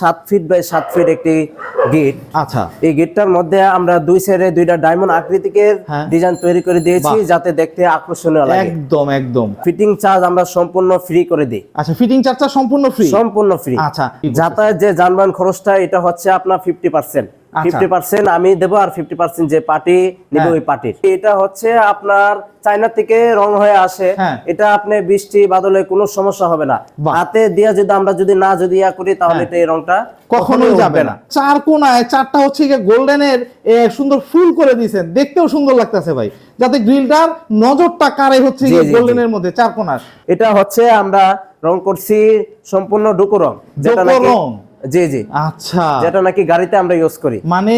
সাত feet by সাত feet একটি গেট আচ্ছা। এই গেটটার মধ্যে আমরা দুই সাইডে দুইটা ডায়মন্ড আকৃতিকের। ডিজাইন তৈরি করে দিয়েছি যাতে দেখতে আকর্ষণীয় লাগে। একদম একদম। ফিটিং চার্জ আমরা সম্পূর্ণ ফ্রি করে দিই। আচ্ছা ফিটিং চার্জটা সম্পূর্ণ ফ্রি সম্পূর্ণ ফ্রি আচ্ছা। যাতায়াত যে যানবাহন খরচটা এটা হচ্ছে আপনার ফিফটি পার্সেন্ট। ফিফটি পার্সেন্ট আমি দেবো আর ফিফটি পার্সেন্ট যে পার্টি নেবে। ওই পার্টির। এটা হচ্ছে আপনার চায়না থেকে রং হয়ে আসে। এটা আপনি বৃষ্টি বাদলে কোনো সমস্যা হবে না। হাতে দিয়া যদি আমরা যদি না যদি ইয়া করি তাহলে। এই রংটা কখনোই যাবে না। চার কোনায় চারটা হচ্ছে গিয়ে গোল্ডেনের সুন্দর ফুল করে দিয়েছেন। দেখতেও সুন্দর লাগতেছে ভাই। যাতে গ্রিলটার নজরটা কারে হচ্ছে। গোল্ডেনের মধ্যে চার কোনার। এটা হচ্ছে আমরা রং করছি সম্পূর্ণ ডুকো রং। যেটা নাকি? জি জি। আচ্ছা। যেটা নাকি গাড়িতে আমরা ইউজ করি। মানে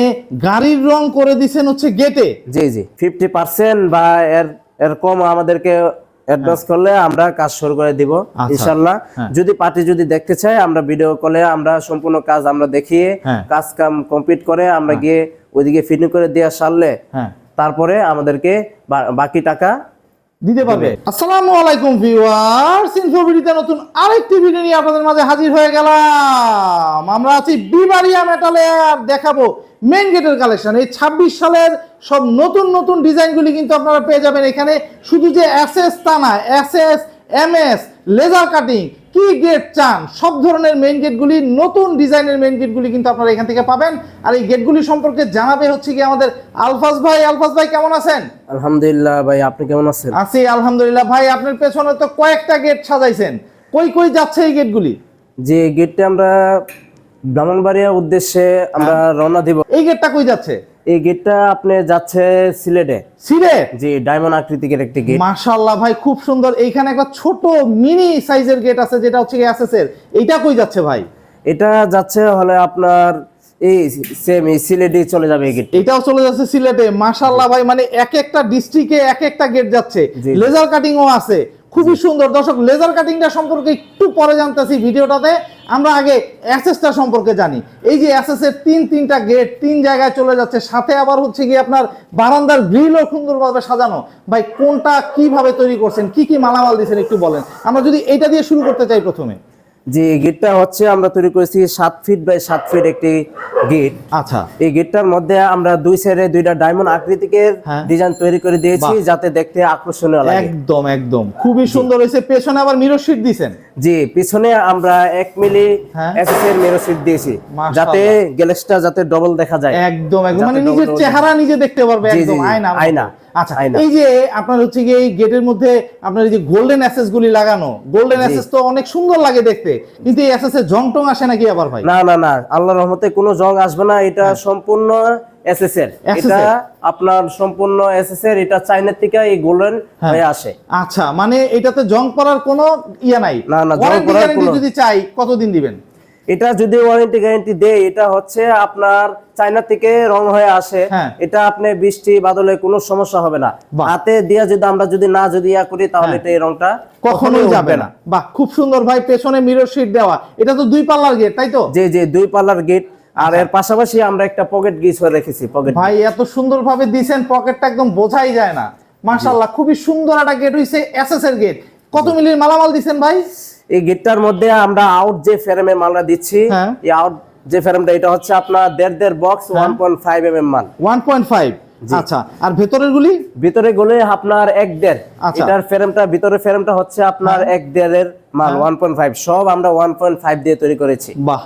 গাড়ির রং করে দিছেন হচ্ছে গেটে জি জি। ফিফটি পার্সেন্ট বা এর এর কম আমাদেরকে অ্যাডভান্স করলে আমরা কাজ শুরু করে দিব আচ্ছা। ইনশাল্লাহ। হ্যাঁ। যদি পার্টি যদি দেখতে চায় আমরা ভিডিও কলে আমরা সম্পূর্ণ কাজ আমরা দেখিয়ে হ্যাঁ। কাজ কাম কমপ্লিট করে আমরা গিয়ে ওইদিকে ফিটিং করে দেওয়া সারলে হ্যাঁ। তারপরে আমাদেরকে বাকি টাকা দিতে পারবে। আসসালামু আলাইকুম ভিউয়ার্স ইনফোভিডিতে নতুন আরেকটি ভিডিও নিয়ে আপনাদের মাঝে হাজির হয়ে গেলাম। আমরা আছি বিবারিয়া মেটালে আর দেখাবো মেন গেটের কালেকশন এই ছাব্বিশ সালের সব নতুন নতুন ডিজাইনগুলি কিন্তু আপনারা পেয়ে যাবেন এখানে। শুধু যে অ্যাসেস তা না এম এস লেজার কাটিং কি গেট চান? সব ধরনের মেইন গেটগুলি নতুন ডিজাইনের মেইন গেটগুলি কিন্তু আপনারা এখান থেকে পাবেন। আর এই গেটগুলি সম্পর্কে জানাবে হচ্ছে কি আমাদের আলফাজ ভাই। আলফাজ ভাই কেমন আছেন? আলহামদুলিল্লাহ ভাই আপনি কেমন আছেন? আছি আলহামদুলিল্লাহ ভাই। আপনার পেছনে তো কয়েকটা গেট সাজাইছেন। কই কই যাচ্ছে এই গেটগুলি যে গেটটা আমরা ব্রাহ্মণবাড়িয়ার উদ্দেশ্যে আমরা হ্যাঁ। রওনা দিব। এই গেটটা কই যাচ্ছে? এই গেটটা আপনি যাচ্ছে সিলেটে। সিলেট? যে ডায়মন্ড আকৃতির একটি গেট। মাশাআল্লাহ ভাই খুব সুন্দর। এইখানে একটা ছোট মিনি সাইজের গেট আছে যেটা হচ্ছে এসএস এর এইটা কই যাচ্ছে ভাই? এটা যাচ্ছে হলে আপনার এই সেম এই সিলেটে চলে যাবে এই গেট এটাও চলে যাচ্ছে সিলেটে। মাশাআল্লাহ ভাই মানে এক একটা ডিস্ট্রিক্টে এক একটা গেট যাচ্ছে। জি। লেজার কাটিংও আছে। খুবই সুন্দর। দর্শক লেজার কাটিংটা সম্পর্কে একটু পরে জানতেছি ভিডিওটাতে। আমরা আগে অ্যাসেসটা সম্পর্কে জানি। এই যে অ্যাসেসের তিন, তিনটা গেট তিন জায়গায় চলে যাচ্ছে। সাথে আবার হচ্ছে গিয়ে আপনার বারান্দার গ্রিলও সুন্দরভাবে সাজানো। ভাই, কোনটা কীভাবে তৈরি করছেন? কি কি মালামাল দিয়েছেন একটু বলেন। আমরা যদি এটা দিয়ে শুরু করতে চাই প্রথমে। যে গেটটা হচ্ছে আমরা তৈরি করেছি সাত ফিট বাই সাত ফিট একটি গেট। আচ্ছা। এই গেটটার মধ্যে আমরা দুই সাইডে দুইটা ডায়মন্ড আকৃতিকের। ডিজাইন তৈরি করে দিয়েছি যাতে দেখতে আকর্ষণীয় লাগে। একদম একদম। খুবই সুন্দর হয়েছে। পেছনে আবার মিরর শিট দিয়েছেন জি পিছনে আমরা এক মিলি। এসএসএর মেরো সিট দিয়েছি। যাতে গ্যালেক্সটা যাতে ডবল দেখা যায়। একদম একদম। মানে নিজের চেহারা নিজে দেখতে পারবে একদম আয়না। আয়না, আচ্ছা এই যে আপনার হচ্ছে কি এই গেটের মধ্যে আপনার এই যে গোল্ডেন অ্যাসেস গুলি লাগানো গোল্ডেন অ্যাসেস তো অনেক সুন্দর লাগে দেখতে কিন্তু এই অ্যাসেস এর জং টং আসে নাকি আবার ভাই? না না না আল্লাহর রহমতে কোনো জং আসবে না এটা সম্পূর্ণ এসএসএর SSL এটা আপনার সম্পূর্ণ এসএসএর এটা থেকে এই গোল্ডেন হ্যাঁ। হয়ে আসে। আচ্ছা মানে এটাতে জং পড়ার কোনো ইয়া নাই। না, না, জং পড়ার যদি চাই কতদিন দিবেন? এটা যদি ওয়ারেন্টি গ্যারান্টি দেয় এটা হচ্ছে আপনার চায়না থেকে রং হয়ে আসে হ্যাঁ। এটা আপনি বৃষ্টি বাদলে কোনো সমস্যা হবে না। হাতে দিয়া যদি আমরা যদি না যদি ইয়া করি তাহলে হ্যাঁ। এটা এই রংটা কখনোই যাবে না। বাহ খুব সুন্দর ভাই পেছনে মিরর শিট দেওয়া। এটা তো দুই পাল্লার গেট তাই তো? যে যে দুই পাল্লার গেট আর এর পাশাপাশি আমরা একটা পকেট গিস করে রেখেছি পকেট ভাই এত সুন্দরভাবে দিয়েছেন পকেটটা একদম বোঝাই যায় না। মাশাআল্লাহ খুবই সুন্দর একটা গেট হইছে এসএস এর গেট কত মিলির মালামাল দিছেন ভাই? এই গেটটার মধ্যে আমরা আউট যে ফ্রেমে মালটা দিচ্ছি হ্যাঁ। এই আউট যে ফ্রেমটা এটা হচ্ছে আপনার দেড় দেড় box one point five M M মাল। ওয়ান পয়েন্ট ফাইভ আচ্ছা আর ভেতরের গুলি? ভিতরে গলে আপনার এক দেড়। আচ্ছা। এটার ফ্রেমটা ভিতরে ফ্রেমটা হচ্ছে আপনার এক দেড়ের মাল ওয়ান পয়েন্ট ফাইভ সব আমরা ওয়ান পয়েন্ট ফাইভ দিয়ে তৈরি করেছি। বাহ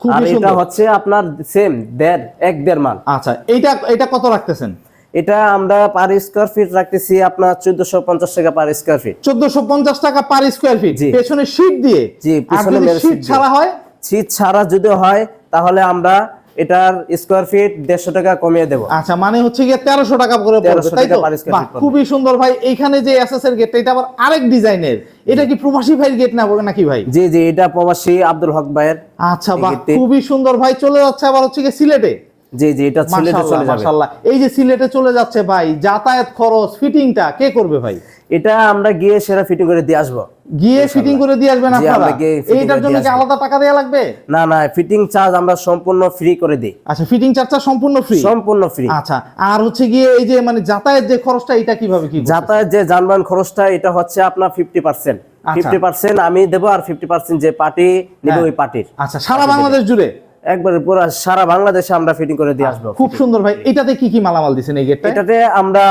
আর এটা হচ্ছে আপনার সেম দেড় এক দেড় মাল। আচ্ছা এইটা এটা কত রাখতেছেন? এটা আমরা পার স্কোয়ার ফিট রাখতেছি আপনার চোদ্দশো পঞ্চাশ টাকা পার স্কোয়ার ফিট চোদ্দশো পঞ্চাশ টাকা পার স্কোয়ার ফিট। পেছনে শীট দিয়ে। জি, পিছনে শীট ছাড়া হয়? শীত ছাড়া যদি হয় তাহলে আমরা এটার স্কোয়ার ফিট দেড়শো টাকা কমিয়ে দেবো। আচ্ছা মানে হচ্ছে গিয়ে তেরোশো টাকা করে পড়বে 1300 তাই তো? টাকা per square বাহ, feet পড়বে। খুবই সুন্দর ভাই। এইখানে যে এস এস এর গেট এটা আবার আরেক ডিজাইনের এটা কি প্রবাসী ভাইয়ের গেট না নাকি ভাই? জি জি এটা প্রবাসী আব্দুল হক ভাইয়ের আচ্ছা বাহ খুবই সুন্দর ভাই। চলে যাচ্ছে আবার হচ্ছে গিয়ে সিলেটে। জি জি এটা সিলেটে চলে যাবে। মাশাআল্লাহ। এই যে সিলেটে চলে যাচ্ছে ভাই যাতায়াত খরচ ফিটিংটা কে করবে ভাই? এটা আমরা গিয়ে সেরা ফিটিং করে দিয়ে আসব। গিয়ে ফিটিং করে দিয়ে আসবেন আপনারা? এইটার জন্য কি আলাদা টাকা লাগবে? না না ফিটিং চার্জ আমরা সম্পূর্ণ ফ্রি করে দিই। আচ্ছা ফিটিং চার্জটা সম্পূর্ণ ফ্রি সম্পূর্ণ ফ্রি আচ্ছা আর হচ্ছে গিয়ে এই যে মানে যাতায়াত যে খরচটা এটা কীভাবে কি যাতায়াত যে যানবাহন খরচটা এটা হচ্ছে আপনার ফিফটি পার্সেন্ট আচ্ছা। ফিফটি পার্সেন্ট আমি দেবো আর ফিফটি পার্সেন্ট যে পার্টি নিবে হ্যাঁ। ওই পার্টির। আচ্ছা সারা বাংলাদেশ জুড়ে? একবারে পুরো সারা বাংলাদেশে আমরা ফিটিং করে দিয়ে আসব খুব সুন্দর ভাই এটাতে কি কি মালামাল দিছেন এই গেটটা এটাতে আমরা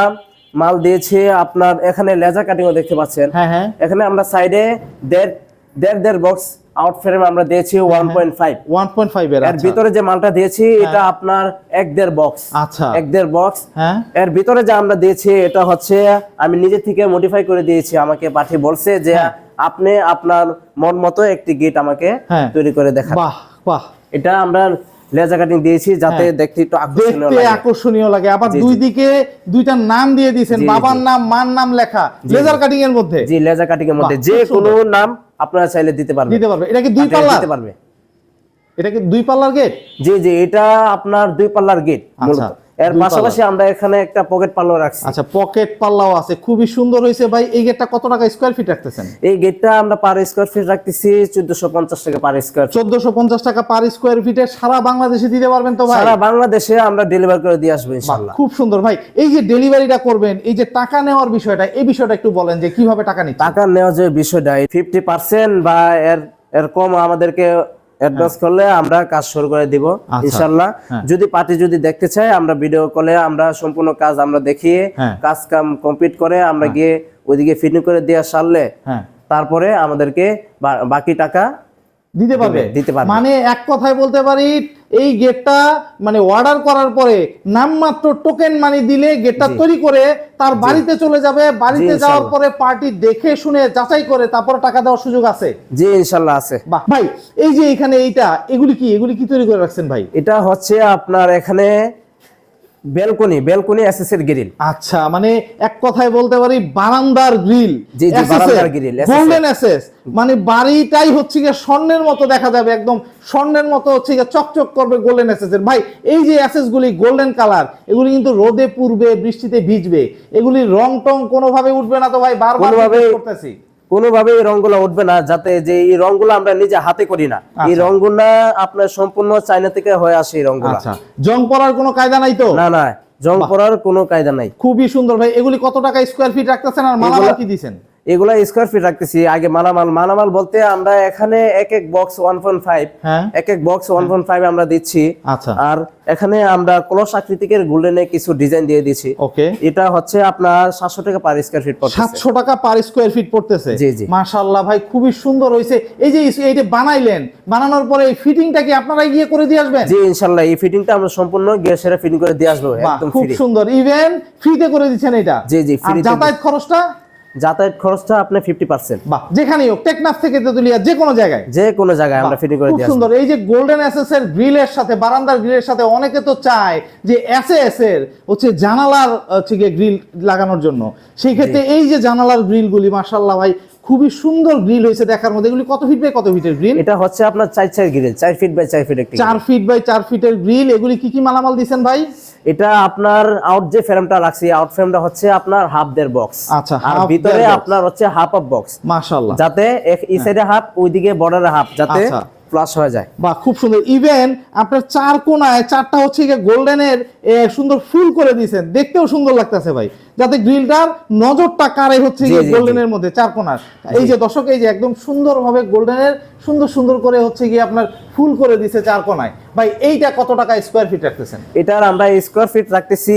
মাল দিয়েছি আপনার এখানে লেজার কাটিংও দেখতে পাচ্ছেন। হ্যাঁ হ্যাঁ। এখানে আমরা সাইডে দেড় দেড় দেড় বক্স আউট ফ্রেম আমরা দিয়েছি one point five one point five এর এর আচ্ছা। ভিতরে যে মালটা দিয়েছি এটা আপনার এক দেড় বক্স আচ্ছা। এক দেড় বক্স হ্যাঁ। এর ভিতরে যা আমরা দিয়েছি এটা হচ্ছে আমি নিজে থেকে মডিফাই করে দিয়েছি। আমাকে পাঠিয়ে বলছে যে আপনি আপনার মন মতো একটি গেট আমাকে হ্যাঁ। তৈরি করে দেখান। বাহ বাহ। এটা আমরা লেজার কাটিং দিয়েছি যাতে দেখতে একটু আকর্ষণীয় লাগে। আকর্ষণীয় লাগে। আবার দুই দিকে দুইটা নাম দিয়ে দিয়েছেন বাবার নাম মার নাম লেখা লেজার কাটিং এর মধ্যে। জি লেজার কাটিং এর মধ্যে। যে কোনো নাম আপনারা চাইলে দিতে পারবেন। দিতে পারবে। এটা কি দুই পাল্লা দিতে পারবে এটা কি দুই পাল্লার গেট জি জি এটা আপনার দুই পাল্লার গেট আচ্ছা, এর পাশাপাশি আমরা এখানে একটা পকেট পাল্লা রাখছি। আচ্ছা পকেট পাল্লাও আছে খুবই সুন্দর হয়েছে। ভাই এই গেটটা কত টাকা স্কোয়ার ফিট রাখতেছেন? এই গেটটা আমরা পার স্কোয়ার ফিট রাখতেছি চোদ্দশো পঞ্চাশ টাকা পার স্কোয়ার ফিট চোদ্দশো পঞ্চাশ টাকা পার স্কোয়ার ফিটে সারা বাংলাদেশে দিতে পারবেন তো ভাই? সারা বাংলাদেশে আমরা ডেলিভার করে দিয়ে আসব বাহ, ইনশাল্লাহ খুব সুন্দর। ভাই এই যে ডেলিভারিটা করবেন এই যে টাকা নেওয়ার বিষয়টা এই বিষয়টা একটু বলেন যে কীভাবে টাকা নিচ্ছে টাকা নেওয়ার যে বিষয়টা ফিফটি পার্সেন্ট বা এর এর কম আমাদেরকে অ্যাডভান্স করলে আমরা কাজ শুরু করে দিব আচ্ছা। ইনশাল্লাহ হ্যাঁ। যদি পার্টি যদি দেখতে চায় আমরা ভিডিও কলে আমরা সম্পূর্ণ কাজ আমরা দেখিয়ে হ্যাঁ। কাজ কাম কমপ্লিট করে আমরা গিয়ে ওইদিকে ফিটিং করে দেওয়া সারলে হ্যাঁ তারপরে আমাদেরকে বাকি টাকা দিতে পারবে। দিতে পারবে। মানে এক কথায় বলতে পারি এই গেটটা মানে অর্ডার করার পরে নামমাত্র টোকেন মানি দিলে গেটটা তৈরি করে তার বাড়িতে চলে যাবে বাড়িতে যাওয়ার পরে পার্টি দেখে শুনে যাচাই করে তারপরে টাকা দেওয়ার সুযোগ আছে। জি ইনশাল্লাহ আছে। বাহ ভাই এই যে এখানে এইটা এগুলি কি? এগুলি কি তৈরি করে রাখছেন ভাই? এটা হচ্ছে আপনার এখানে বেলকনি বেলকনি এসএসের গ্রিল আচ্ছা মানে এক কথায় বলতে পারি বারান্দার গ্রিল জি, জি, বারান্দার SS গোল্ডেন এসএস মানে বাড়িটাই হচ্ছে গিয়ে স্বর্ণের মতো দেখা যাবে একদম স্বর্ণের মতো হচ্ছে গিয়ে চকচক করবে গোল্ডেন এসএস এর। ভাই এই যে এসএস গুলি গোল্ডেন কালার এগুলি কিন্তু রোদে পুড়বে বৃষ্টিতে ভিজবে এগুলি রং টং কোনোভাবে উঠবে না তো ভাই বারবার করতেছি। কোনোভাবে এই রংগুলো উঠবে না যাতে যে এই রংগুলো আমরা নিজে হাতে করি না। এই আচ্ছা। রংগুলা আপনার সম্পূর্ণ চাইনা থেকে হয়ে আসে এই রংগুলো। আচ্ছা। জং পড়ার কোনো কায়দা নাই তো? না না। জং পড়ার কোনো কায়দা নাই। খুবই সুন্দর ভাই। এগুলি কত টাকা স্কোয়ার ফিট রাখতেছেন আর মালামাল এগুলা- কি দিছেন? এগুলা স্কোয়ার ফিট রাখতেছি। আগে মালামাল মালামাল বলতে আমরা এখানে এক এক বক্স ওয়ান পয়েন্ট ফাইভ এক এক বক্স ওয়ান পয়েন্ট ফাইভ আমরা দিচ্ছি। আচ্ছা। আর এখানে আমরা কলস আকৃতিকের গোল্ডেনে কিছু ডিজাইন দিয়ে দিচ্ছি ওকে এটা হচ্ছে আপনার সাতশো টাকা পার স্কোয়ার ফিট পড়ছে সাতশো টাকা পার স্কোয়ার ফিট পড়তেছে। জি, জি। মাশাল্লাহ ভাই খুবই সুন্দর হয়েছে। এই যে এইটা বানাইলেন বানানোর পরে এই ফিটিংটা কি আপনারা গিয়ে করে দিয়ে আসবেন? জি ইনশাল্লাহ এই ফিটিংটা আমরা সম্পূর্ণ গ্যাসের ফিটিং করে দিয়ে আসব একদম খুব ফ্রি সুন্দর। ইভেন ফ্রিতে করে দিচ্ছেন এটা? জি, জি, তে যাতায়াত খরচটা? যাতায়াত খরচটা আপনার ফিফটি পার্সেন্ট বা যেখানেই হোক টেকনাফ থেকে তেতুলিয়া যে কোনো জায়গায়। যে কোনো জায়গায় আমরা ফিটিং করে দিই সুন্দর। এই যে গোল্ডেন এসএস এর গ্রিলের সাথে বারান্দার গ্রিলের সাথে অনেকে তো চায় যে এসএস এর হচ্ছে জানালার হচ্ছে গ্রিল লাগানোর জন্য। সেই ক্ষেত্রে এই যে জানালার গ্রিলগুলি মাশাল্লাহ ভাই খুবই সুন্দর গ্রিল হয়েছে দেখার মধ্যে। এগুলি কত ফিট বাই কত ফিটের গ্রিল এটা হচ্ছে আপনার চার চার গ্রিল চার ফিট বাই চার ফিট একটা চার ফিট বাই চার ফিটের গ্রিল এগুলি কি কি মালামাল দিচ্ছেন ভাই? এটা আপনার আউট যে ফ্রেমটা রাখছি আউট ফ্রেমটা হচ্ছে আপনার হাফ দের বক্স আচ্ছা, আর ভিতরে আপনার হচ্ছে হাফ অফ বক্স মাশাআল্লাহ। যাতে এক- এই সাইডে হাফ ওইদিকে বর্ডারে হাফ যাতে আচ্ছা। প্লাস হয়ে যায়। বা খুব সুন্দর। ইভেন আপনার চার কোনায় চারটা হচ্ছে গিয়ে গোল্ডেনের সুন্দর ফুল করে দিয়েছেন। দেখতেও সুন্দর লাগতেছে ভাই। যাতে গ্রিলটার নজরটা কারে হচ্ছে গিয়ে। গোল্ডেনের মধ্যে চার কোনার। এই যে দর্শক এই যে একদম সুন্দরভাবে গোল্ডেনের সুন্দর সুন্দর করে হচ্ছে গিয়ে আপনার ফুল করে দিছে চার কোনায়। ভাই এইটা কত টাকা স্কোয়ার ফিট রাখতেছেন? এটার আমরা স্কোয়ার ফিট রাখতেছি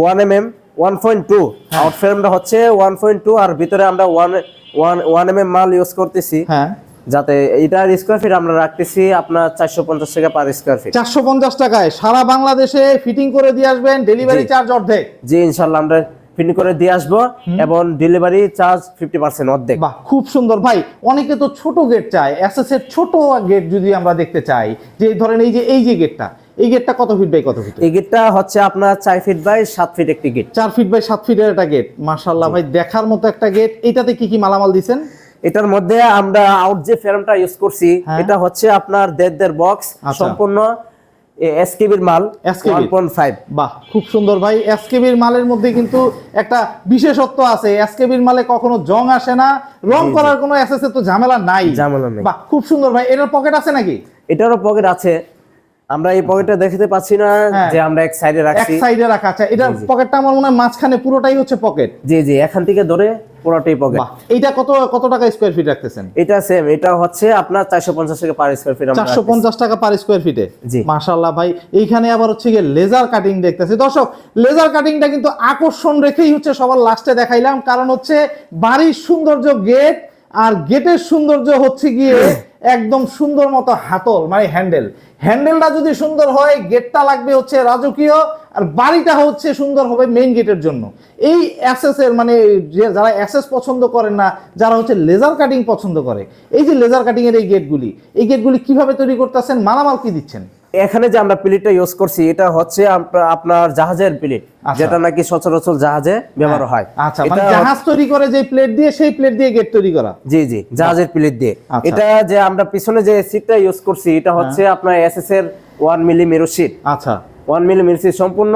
one M M one point two. Out ফ্রেমটা হচ্ছে ওয়ান পয়েন্ট টু আর ভিতরে আমরা one one one M M মাল ইউজ করতেছি। হ্যাঁ। যাতে এটার স্কোয়ার ফিট আমরা রাখতেছি আপনার চারশো পঞ্চাশ টাকা পার স্কোয়ার ফিট চারশো পঞ্চাশ টাকায় সারা বাংলাদেশে ফিটিং করে দিয়ে আসবেন ডেলিভারি চার্জ অর্ধেক। জি ইনশাল্লাহ আমরা ফিটিং করে দিয়ে আসব এবং ডেলিভারি চার্জ ফিফটি পার্সেন্ট অর্ধেক। বাহ খুব সুন্দর। ভাই অনেকে তো ছোট গেট চায় এর ছোট গেট যদি আমরা দেখতে চাই যে ধরেন এই যে এই যে গেটটা এই গেটটা কত ফিট বাই কত ফিট এই গেটটা হচ্ছে আপনার চার ফিট বাই সাত ফিট একটি গেট চার ফিট বাই সাত ফিটের একটা গেট মার্শাল্লাহ ভাই দেখার মতো একটা গেট এটাতে কি কি মালামাল দিছেন? এটার মধ্যে আমরা আউট যে ফ্রেমটা ইউজ করছি হ্যাঁ। এটা হচ্ছে আপনার দেড় দেড় বক্স আচ্ছা। সম্পূর্ণ এসকেবির মাল বাহ খুব সুন্দর ভাই। এসকেবির মালের মধ্যে কিন্তু একটা বিশেষত্ব আছে। এসকেবির মালে কখনো জং আসে না রং করার কোনো তো ঝামেলা নাই। ঝামেলা নেই। বাহ খুব সুন্দর ভাই। এটার পকেট আছে নাকি? এটারও পকেট আছে। আমরা এই পকেটে দেখতে পাচ্ছি না হ্যাঁ। যে আমরা এক সাইডে রাখছি। এক সাইডে রাখা আচ্ছা এটা। পকেটটা আমার মনে হয় মাঝখানে পুরোটাই হচ্ছে পকেট জি জি এখান থেকে ধরে পুরোটাই পকেট এইটা কত কত টাকা স্কোয়ার ফিট রাখতেছেন? এটা সেম এটা হচ্ছে আপনার চারশো পঞ্চাশ টাকা পার স্কোয়ার ফিট চারশো পঞ্চাশ টাকা পার স্কোয়ার ফিটে জি। মাশাল্লাহ ভাই এইখানে আবার হচ্ছে গিয়ে লেজার কাটিং দেখতেছি। দর্শক লেজার কাটিংটা কিন্তু আকর্ষণ রেখেই হচ্ছে সবার লাস্টে দেখাইলাম। কারণ হচ্ছে বাড়ির সৌন্দর্য গেট আর গেটের সৌন্দর্য হচ্ছে গিয়ে একদম সুন্দর মতো হাতল মানে হ্যান্ডেল হ্যান্ডেলটা যদি সুন্দর হয় গেটটা লাগবে হচ্ছে রাজকীয়, আর বাড়িটা হচ্ছে সুন্দর হবে মেইন গেটের জন্য। এই অ্যাসেসের মানে যারা অ্যাসেস পছন্দ করেন না, যারা হচ্ছে লেজার কাটিং পছন্দ করে, এই যে লেজার কাটিংয়ের এই গেটগুলি এই গেটগুলি কীভাবে তৈরি করতেছেন, মালামাল কি দিচ্ছেন? এখানে যে আমরা প্লেটটা ইউজ করছি এটা হচ্ছে আপনার জাহাজের প্লেট আচ্ছা। যেটা নাকি সচরাচর জাহাজে ব্যবহার হয় আচ্ছা মানে জাহাজ তৈরি করে যে প্লেট দিয়ে সেই প্লেট দিয়ে গেট তৈরি করা। জি জি জাহাজের প্লেট দিয়ে। আচ্ছা। এটা যে আমরা পিছনে যে সিটটা ইউজ করছি এটা হচ্ছে আপনার এসএস এর ওয়ান মিলি মেরু সিট আচ্ছা ওয়ান মিলি মেরু সিট সম্পূর্ণ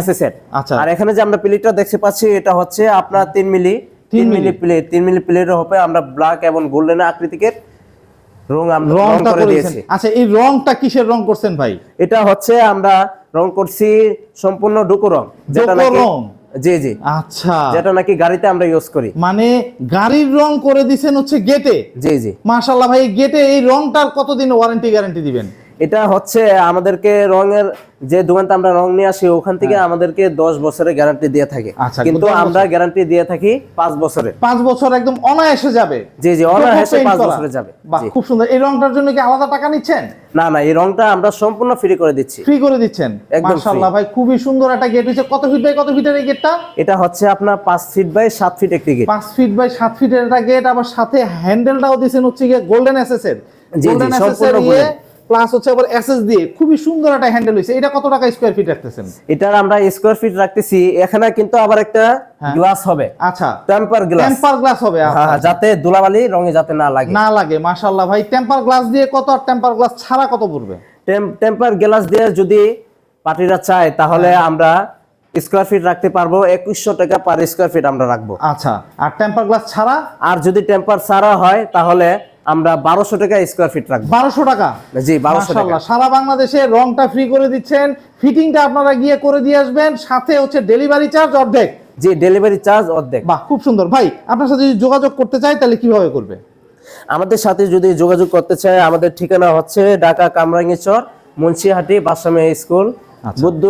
এসএস এর। আচ্ছা। আর এখানে যে আমরা প্লেটটা দেখতে পাচ্ছি এটা হচ্ছে আপনার তিন মিলি তিন মিলি প্লেট তিন মিলি প্লেটের হবে আমরা ব্ল্যাক এবং গোল্ডেন আকৃতিকের রং আমরা রং করে দিয়েছি। আচ্ছা এই রংটা কিসের রং করছেন ভাই? এটা হচ্ছে আমরা রং করছি সম্পূর্ণ ডুকো রং যেটা নাকি? জি জি। আচ্ছা। যেটা নাকি গাড়িতে আমরা ইউজ করি। মানে গাড়ির রং করে দিছেন হচ্ছে গেটে? জি জি। মাশাল্লাহ ভাই গেটে এই রংটার কতদিন ওয়ারেন্টি গ্যারান্টি দিবেন? এটা হচ্ছে আমাদেরকে রঙের যে দোকানতে আমরা রং নিয়ে আসি ওখান থেকে আমাদেরকে দশ বছরের গ্যারান্টি দিয়ে থাকে। হ্যাঁ। আচ্ছা, কিন্তু আমরা গ্যারান্টি দিয়ে থাকি পাঁচ বছরের পাঁচ বছর একদম অনায়াসে যাবে। জি জি অনায়াসে পাঁচ বছরে যাবে। খুব সুন্দর। এই রংটার জন্য কি আলাদা টাকা নিচ্ছেন? না না এই রংটা আমরা সম্পূর্ণ ফ্রি করে দিচ্ছি। ফ্রি করে দিচ্ছেন? একদম মাশাল্লাহ ভাই খুবই সুন্দর একটা গেট হয়েছে। কত ফিট বাই কত ফিটের এই গেটটা এটা হচ্ছে আপনার পাঁচ ফিট বাই সাত ফিট একটি গেট পাঁচ ফিট বাই সাত ফিটের একটা গেট আবার সাথে হ্যান্ডেলটাও দিয়েছেন হচ্ছে গিয়ে গোল্ডেন এসএস এর গোল্ডেন এসএস এর। প্লাস হচ্ছে আবার এসএস দিয়ে খুবই সুন্দর একটা হ্যান্ডেল হয়েছে এটা কত টাকা স্কোয়ার ফিট রাখতেছেন? এটার আমরা স্কোয়ার ফিট রাখতেছি। এখানে কিন্তু আবার একটা হ্যাঁ। গ্লাস হবে। আচ্ছা। টেম্পার গ্লাস টেম্পার গ্লাস হবে আচ্ছা। হ্যাঁ যাতে ধুলাবালি রঙে যাতে না লাগে। না লাগে মাশাল্লাহ ভাই। টেম্পার গ্লাস দিয়ে কত আর টেম্পার গ্লাস ছাড়া কত পড়বে? টেম্পার গ্লাস দিয়ে যদি পার্টিরা চায় তাহলে হ্যাঁ। আমরা স্কোয়ার ফিট রাখতে পারব। একুশশো টাকা পার স্কোয়ার ফিট আমরা রাখব। আচ্ছা। আর টেম্পার গ্লাস ছাড়া? আর যদি টেম্পার ছাড়া হয় তাহলে আমরা বারোশো টাকা স্কোয়ার ফিট রাখব। বারোশো টাকা? জি বারোশো টাকা। সারা বাংলাদেশে রংটা ফ্রি করে দিচ্ছেন। ফিটিংটা আপনারা গিয়ে করে দিয়ে আসবেন। সাথে হচ্ছে ডেলিভারি চার্জ অর্ধেক। জি ডেলিভারি চার্জ অর্ধেক। বাহ খুব সুন্দর। ভাই আপনার সাথে যদি যোগাযোগ করতে চাই তাহলে কীভাবে করবে? আমাদের সাথে যদি যোগাযোগ করতে চায় আমাদের ঠিকানা হচ্ছে ঢাকা কামরাঙ্গীচর মুন্সিহাটি বাসামে স্কুল আচ্ছা। বুদ্ধ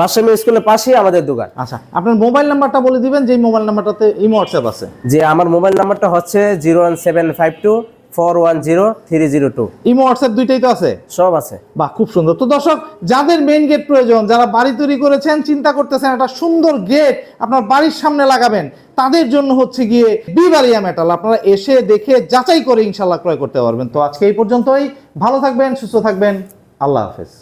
বাসামে স্কুলের পাশেই আমাদের দোকান। আচ্ছা আপনার মোবাইল নাম্বারটা বলে দিবেন যে মোবাইল নাম্বারটাতে ইমো হোয়াটসঅ্যাপ আছে। যে আমার মোবাইল নাম্বারটা হচ্ছে zero one seven five two four one zero three zero two. Imo WhatsApp দুইটাই তো আছে? সব আছে। বাহ খুব সুন্দর। তো দর্শক যাদের মেইন গেট প্রয়োজন যারা বাড়ি তৈরি করেছেন চিন্তা করতেছেন একটা সুন্দর গেট আপনার বাড়ির সামনে লাগাবেন তাদের জন্য হচ্ছে গিয়ে বিবালিয়া মেটাল আপনারা এসে দেখে যাচাই করে ইনশাল্লাহ ক্রয় করতে পারবেন। তো আজকে এই পর্যন্তই। ভালো থাকবেন সুস্থ থাকবেন। আল্লাহ হাফেজ।